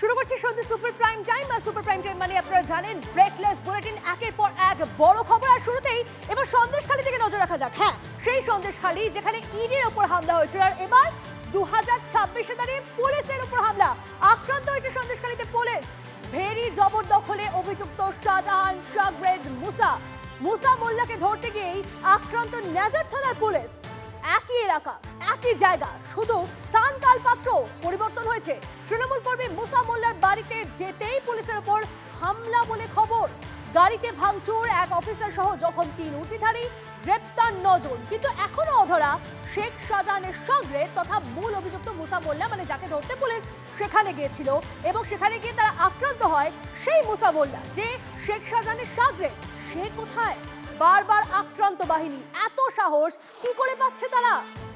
শুরু করছি সন্ধ্যে সুপার প্রাইম টাইম, আর সুপার প্রাইম টাইম মানে আপনারা জানেন ব্রেকলেস বুলেটিন একের পর এক বড় খবর। আর শুরুতেই এবার সন্দেশখালী থেকে নজর রাখা যাক। হ্যাঁ সেই সন্দেশখালী যেখানে ইডির ওপর হামলা হয়েছিল। আর এবার দু হাজার ছাব্বিশে দাঁড়িয়ে পুলিশের উপর হামলা। আক্রান্ত হয়েছে সন্দেশখালীতে পুলিশ। ভেরি জবরদখলে অভিযুক্ত শাহজাহান শাগরেদ মুসা। মুসা মোল্লাকে ধরতে গিয়েই আক্রান্ত নেজার থানার পুলিশ। একই এলাকা। একই জায়গা। শুধু স্থান কাল পাত্র পরিবর্তন হয়েছে। তৃণমূল কর্মী মুসা মোল্লার বাড়িতে যেতেই পুলিশের ওপর হামলা বলে খবর। গাড়িতে ভাঙচুর, এক অফিসার সহ যখন তিন উতিধারী গ্রেপ্তার নজন। কিন্তু এখনও অধরা শেখ শাহজাহানের সঙ্গে তথা মূল অভিযুক্ত মুসা মোল্লা মানে যাকে ধরতে পুলিশ সেখানে গিয়েছিল। এবং সেখানে গিয়ে তারা আক্রান্ত হয় সেই মুসা মোল্লা, যে শেখ শাহজাহানের সাগরে সে কোথায়? বারবার আক্রান্ত বাহিনী, এত সাহস, কি করে পাচ্ছে তারা?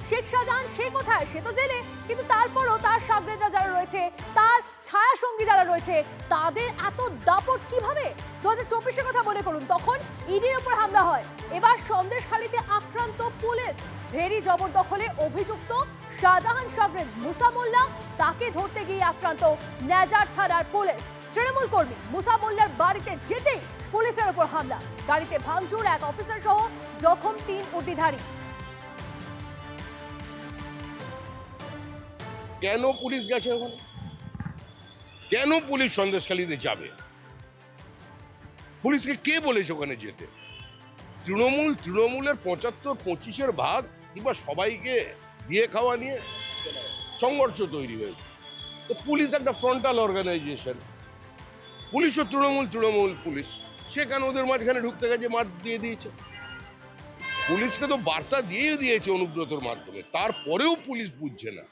শেখ শাহজাহান, সে কোথায়? সে তো জেলে। কিন্তু তারপরও তার সাগরেদা যারা রয়েছে, তার ছায়া সঙ্গী যারা রয়েছে, তাদের এত দাপট কীভাবে? দু হাজার চব্বিশের কথা মনে করুন, তখন ইডির ওপর হামলা হয়। এবার সন্দেশখালীতে আক্রান্ত পুলিশ। ভেরি জবরদখলে অভিযুক্ত শাহজাহান সাগরেদ মুসা মোল্লা, তাকে ধরতে গিয়ে আক্রান্ত নেজার থানার পুলিশ। তৃণমূল কর্মী মুসা মোল্লার বাড়িতে যেতেই পুলিশের ওপর হামলা। গাড়িতে ভাঙচুর এক অফিসার সহ জখম তিন উর্দিধারী কেন পুলিশ গেছে ওখানে? কেন পুলিশ সন্দেশখালীতে যাবে? পুলিশকে কে বলেছে ওখানে যেতে? তৃণমূল, তৃণমূলের পঁচাত্তর, পঁচিশের ভাগ কিংবা সবাইকে দিয়ে খাওয়া নিয়ে সংঘর্ষ তৈরি হয়েছে। তো পুলিশ একটা ফ্রন্টাল অর্গানাইজেশন পুলিশও তৃণমূল তৃণমূল পুলিশ। সেখানে ওদের মাঝখানে ঢুকতে গেছে, মাঠ দিয়ে দিয়েছে? পুলিশকে তো বার্তা দিয়ে দিয়েছে অনুব্রতর মাধ্যমে। তারপরেও পুলিশ বুঝছে না।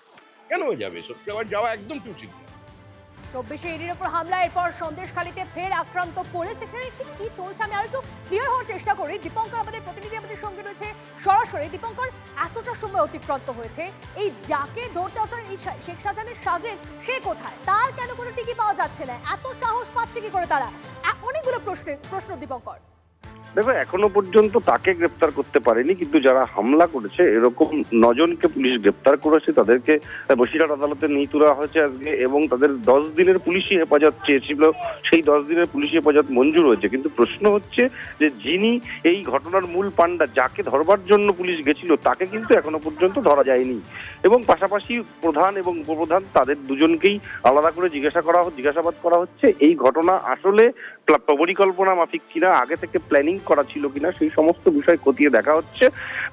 কেন যাবে? সত্যি আবার যাওয়া একদম না চব্বিশে ইডির ওপর হামলা, এরপর সন্দেশখালীতে ফের আক্রান্ত পুলিশ। এখানে ঠিক কি চলছে আমি আর একটু ক্লিয়ার হওয়ার চেষ্টা করি। দীপঙ্কর আমাদের প্রতিনিধি আমাদের সঙ্গে রয়েছে সরাসরি। দীপঙ্কর, এতটা সময় অতিক্রান্ত হয়েছে। এই যাকে ধরতে অর্থাৎ এই শেখ শাহজাহানের সাগরের সে কোথায়? তার কেন কোনো টিকি পাওয়া যাচ্ছে না? এত সাহস পাচ্ছে কি করে তারা? অনেকগুলো প্রশ্ন প্রশ্ন, দীপঙ্কর। দেখো, এখনও পর্যন্ত তাকে গ্রেপ্তার করতে পারেনি, কিন্তু যারা হামলা করেছে, এরকম নজনকে পুলিশ গ্রেপ্তার করেছে, তাদেরকে বসিরহাট আদালতে নিয়ে তোলা হয়েছে আজকে, এবং তাদের দশ দিনের পুলিশি হেফাজত চেয়েছিল, সেই দশ দিনের পুলিশি হেফাজত মঞ্জুর হয়েছে। কিন্তু প্রশ্ন হচ্ছে যে, যিনি এই ঘটনার মূল পান্ডা যাকে ধরবার জন্য পুলিশ গেছিল, তাকে কিন্তু এখনও পর্যন্ত ধরা যায়নি। এবং পাশাপাশি প্রধান এবং উপপ্রধান, তাদের দুজনকেই আলাদা করে জিজ্ঞাসা করা, জিজ্ঞাসাবাদ করা হচ্ছে, এই ঘটনা আসলে পরিকল্পনা মাফিক কিনা, আগে থেকে প্ল্যানিং করা ছিল কিনা, সেই সমস্ত বিষয় খতিয়ে দেখা হচ্ছে।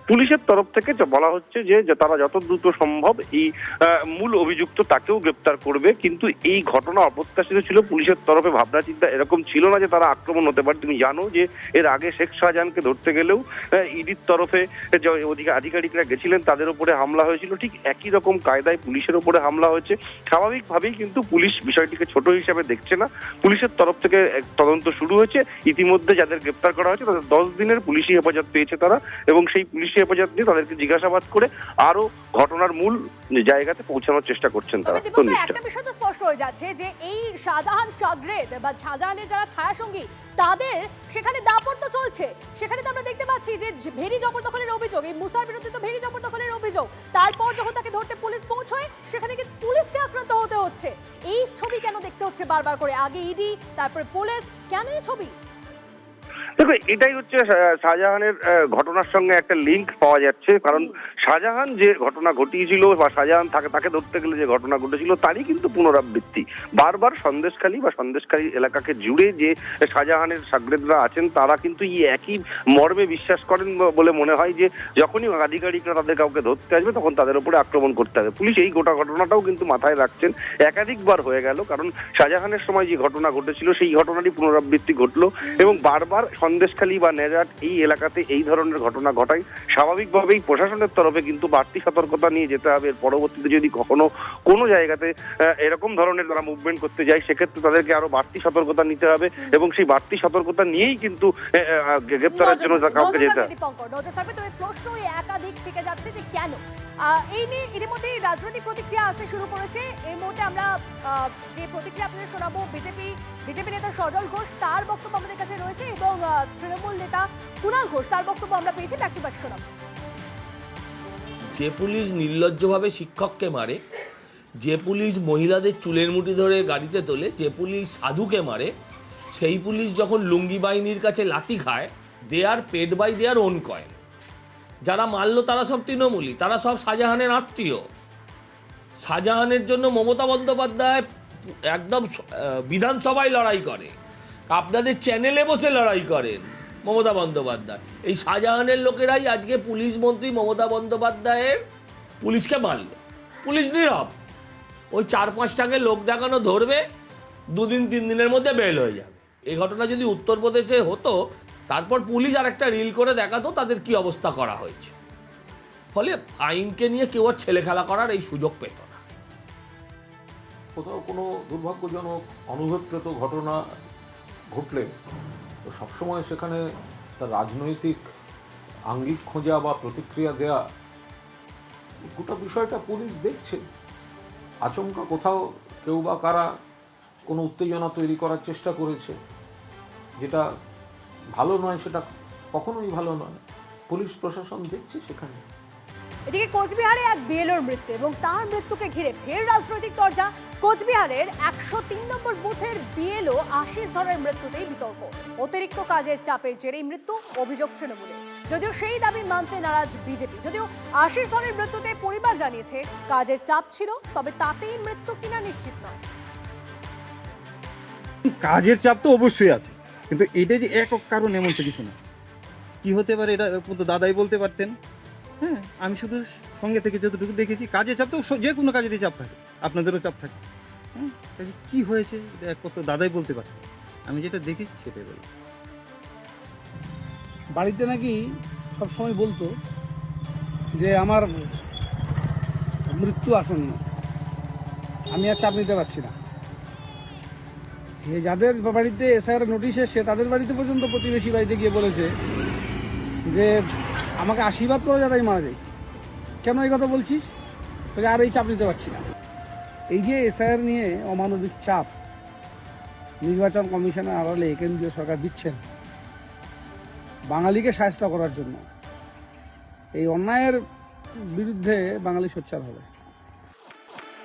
পুলিশের তরফ থেকে বলা হচ্ছে যে তারা যত দ্রুত সম্ভব এই মূল অভিযুক্ত তাকেও গ্রেপ্তার করবে। কিন্তু এই ঘটনা অপ্রত্যাশিত ছিল, পুলিশের তরফে ভাবনা চিন্তা এরকম ছিল না যে তারা আক্রমণ হতে পারে। তুমি জানো যে এর আগে শেখ শাহজাহানকে ধরতে গেলেও ইডির তরফে যে আধিকারিকরা গেছিলেন, তাদের উপরে হামলা হয়েছিল। ঠিক একই রকম কায়দায় পুলিশের উপরে হামলা হয়েছে। স্বাভাবিকভাবেই কিন্তু পুলিশ বিষয়টিকে ছোট হিসাবে দেখছে না। পুলিশের তরফ থেকে তদন্ত শুরু হয়েছে। ইতিমধ্যে যাদের গ্রেপ্তার করা হয়েছে তাদের দশ দিনের পুলিশি হেফাজত পেয়েছে তারা এবং সেই পুলিশি হেফাজত নিয়ে তাদেরকে জিজ্ঞাসাবাদ করে আরও ঘটনার মূল জায়গাতে পৌঁছানোর চেষ্টা করছেন তারা। একটা বিষয় তো স্পষ্ট হয়ে যাচ্ছে যে এই শাহজাহান সাগরেদ বা শাহজাহানের যারা ছায়া সঙ্গী তাদের সেখানে দাপট তো চলছে। সেখানে তো আমরা দেখতে পাচ্ছি যে ভেরি জবরদখলের অভিযোগ এই মুসার বিরুদ্ধে তো ভেরি জবরদখলের অভিযোগ। তারপর যখন তাকে ধরতে পুলিশ পৌঁছয় সেখানে কি পুলিশকে আক্রান্ত হতে হচ্ছে। এই ছবি কেন দেখতে হচ্ছে বারবার করে? আগে ইডি তারপরে পুলিশ কেন এই ছবি? দেখো এটাই হচ্ছে শাহজাহানের ঘটনার সঙ্গে একটা লিংক পাওয়া যাচ্ছে কারণ শাহজাহান যে ঘটনা ঘটিয়েছিল বা শাহজাহান তাকে তাকে ধরতে গেলে যে ঘটনা ঘটেছিল, তারই কিন্তু পুনরাবৃত্তি। বারবার সন্দেশখালী বা সন্দেশখালী এলাকাকে জুড়ে যে শাহজাহানের সাগরেদরা আছেন, তারা কিন্তু এই একই মর্মে বিশ্বাস করেন বলে মনে হয় যে যখনই আধিকারিকরা তাদের কাউকে ধরতে আসবে, তখন তাদের উপরে আক্রমণ করতে হবে। পুলিশ এই গোটা ঘটনাটাও কিন্তু মাথায় রাখছেন। একাধিকবার হয়ে গেল, কারণ শাহজাহানের সময় যে ঘটনা ঘটেছিল, সেই ঘটনারই পুনরাবৃত্তি ঘটলো এবং বারবার সন্দেশখালী বা নেজাট এই এলাকাতে এই ধরনের ঘটনা ঘটায়। স্বাভাবিকভাবেই প্রশাসনের তরফে কিন্তু বাড়তি সতর্কতা নিয়ে যেতে হবে। এর পরবর্তীতে যদি কখনো কোনো জায়গাতে এরকম ধরনের তারা মুভমেন্ট করতে যায় সেক্ষেত্রে তাদেরকে আরও বাড়তি সতর্কতা নিতে হবে এবং সেই বাড়তি সতর্কতা নিয়েই কিন্তু গ্রেপ্তারের জন্য কাউকে যেতে হবে। নজর থাকবে। তবে প্রশ্ন একাধিক থেকে যাচ্ছে যে কেন? এই নিয়ে ইতিমধ্যে রাজনৈতিক প্রতিক্রিয়া আসতে শুরু করেছে। এই মুহূর্তে আমরা যে প্রতিক্রিয়া আপনাদের শোনাবো বিজেপি বিজেপি নেতা সজল ঘোষ তার বক্তব্য আমাদের কাছে রয়েছে এবং তৃণমূল নেতা কুণাল ঘোষ তার বক্তব্য আমরা পেয়েছি ব্যাক টু ব্যাক শোনাবো। যে পুলিশ নির্লজ্জভাবে শিক্ষককে মারে, যে পুলিশ মহিলাদের চুলের মুঠি ধরে গাড়িতে তোলে, যে পুলিশ সাধুকে মারে, সেই পুলিশ যখন লুঙ্গি বাহিনীর কাছে লাতি খায় they're paid by their own coin যারা মারলো তারা সব তৃণমূলী তারা সব শাহজাহানের আত্মীয়। শাহজাহানের জন্য মমতা বন্দ্যোপাধ্যায় একদম বিধানসভায় লড়াই করে। আপনাদের চ্যানেলে বসে লড়াই করেন। মমতা বন্দ্যোপাধ্যায়। এই শাহজাহানের লোকেরাই আজকে পুলিশ মন্ত্রী মমতা বন্দ্যোপাধ্যায়ের পুলিশকে মারল। পুলিশ নীরব। ওই চার পাঁচটাকে লোক দেখানো ধরবে, দুদিন, তিন দিনের মধ্যে বেল হয়ে যাবে। এই ঘটনা যদি উত্তরপ্রদেশে হতো, তারপর পুলিশ আর একটা রিল করে দেখাতো তাদের কি অবস্থা করা হয়েছে। ফলে আইনকে নিয়ে কেউ আর ছেলে খেলা করার এই সুযোগ পেত না। কোথাও কোনো দুর্ভাগ্যজনক অনুভবকৃত ঘটনা ঘটলে তো সবসময় সেখানে তার রাজনৈতিক আঙ্গিক খোঁজা বা প্রতিক্রিয়া দেয়া গোটা বিষয়টা পুলিশ দেখছে। আচমকা কোথাও কেউ বা কারা কোনো উত্তেজনা তৈরি করার চেষ্টা করেছে। যেটা ভালো নয় সেটা কখনোই ভালো নয়। পুলিশ প্রশাসন দেখছে সেখানে। এদিকে কোচবিহারে এক বিএলওর মৃত্যু এবং তার মৃত্যুকে ঘিরে ফের রাজনৈতিক দরজা কোচবিহারের একশো তিন নম্বর বুথের বিএলও আশিস ধরের মৃত্যুতেই বিতর্ক। অতিরিক্ত কাজের চাপের জেরেই মৃত্যু, অভিযোগ তৃণমূলে যদিও সেই দাবি মানতে নারাজ বিজেপি। যদিও আশিস ধরের মৃত্যুতে পরিবার জানিয়েছে কাজের চাপ ছিল, তবে তাতেই মৃত্যু কিনা নিশ্চিত নয়। কাজের চাপ তো অবশ্যই আছে, কিন্তু এটা যে একক কারণ এমন তো কিছু না। কি হতে পারে এটা দাদাই বলতে পারতেন? হ্যাঁ। আমি শুধু সঙ্গে থেকে যতটুকু দেখেছি কাজের চাপ তো যে কোনো কাজেরই চাপ থাকে আপনাদেরও চাপ থাকে। হ্যাঁ কাজে কী হয়েছে এটা একমাত্র দাদাই বলতে পারতেন আমি যেটা দেখেছি সেটাই বলি বাড়িতে নাকি সব সময় বলতো যে আমার মৃত্যু আসন্ন আমি আর চাপ নিতে পারছি না। যে যাদের বাড়িতে এসআইআর নোটিশ এসছে তাদের বাড়িতে পর্যন্ত প্রতিবেশী বাড়িতে গিয়ে বলেছে যে আমাকে আশীর্বাদ করো যাতে আমি মারা যাই। কেন এই কথা বলছিস? তোকে আর এই চাপ নিতে পারছি না। এই যে এসআইআর নিয়ে অমানবিক চাপ, নির্বাচন কমিশনের আড়ালে কেন্দ্রীয় সরকার দিচ্ছেন, বাঙালিকে সাহায্য করার জন্য। এই অন্যায়ের বিরুদ্ধে বাঙালি সোচ্চার হবে।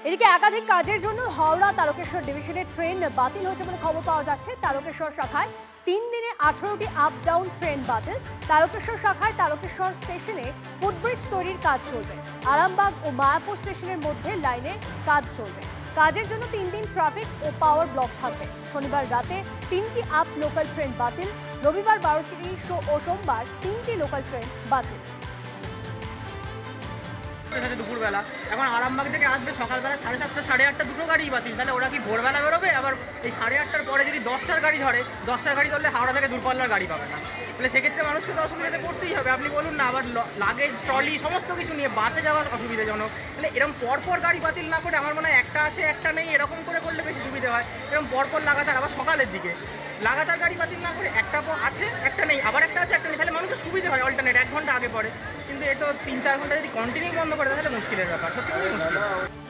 এদিকে একাধিক কাজের জন্য হাওড়া তারকেশ্বর ডিভিশনের ট্রেন বাতিল হয়েছে বলে খবর পাওয়া যাচ্ছে তারকেশ্বর শাখায়। আঠারোটি আপ ডাউন ট্রেন বাতিল। তারকেশ্বর শাখায় তারকেশ্বর স্টেশনে ফুটব্রিজ তৈরির কাজ চলবে। আরামবাগ ও মায়াপুর স্টেশনের মধ্যে লাইনে কাজ চলবে। কাজের জন্য তিন দিন ট্রাফিক ও পাওয়ার ব্লক থাকবে। শনিবার রাতে তিনটি আপ লোকাল ট্রেন বাতিল। রবিবার বারোটি ও সোমবার তিনটি লোকাল ট্রেন বাতিল। সাথে দুপুরবেলা। এখন আরামবাগ থেকে আসবে সকালবেলা সাড়ে সাতটা, সাড়ে আটটা দুটো গাড়ি বাতিল। তাহলে ওরা কি ভোরবেলা বেরোবে? আবার এই সাড়ে আটটার পরে যদি দশটার গাড়ি ধরে, দশটার গাড়ি ধরলে হাওড়া থেকে দূরপাল্লার গাড়ি পাবে না। তাহলে সেক্ষেত্রে মানুষকে তো অসুবিধাতে পড়তেই হবে। আপনি বলুন না, আবার লাগেজ ট্রলি সমস্ত কিছু নিয়ে বাসে যাওয়া অসুবিধাজনক। তাহলে এরকম পরপর গাড়ি বাতিল না করে আমার মনে হয় একটা আছে, একটা নেই, এরকম করে করলে বেশি সুবিধা হয়। এরকম পরপর লাগাতার, আবার সকালের দিকে। লাগাতার গাড়ি বাতিল না করে একটা আছে, একটা নেই, আবার একটা আছে, একটা নেই। তাহলে মানুষের সুবিধা হয় অল্টারনেট এক ঘণ্টা আগে পরে। কিন্তু এটা তিন চার ঘণ্টা যদি কন্টিনিউ বন্ধ করে তাহলে মুশকিলের ব্যাপার। সত্যি মুশকিল।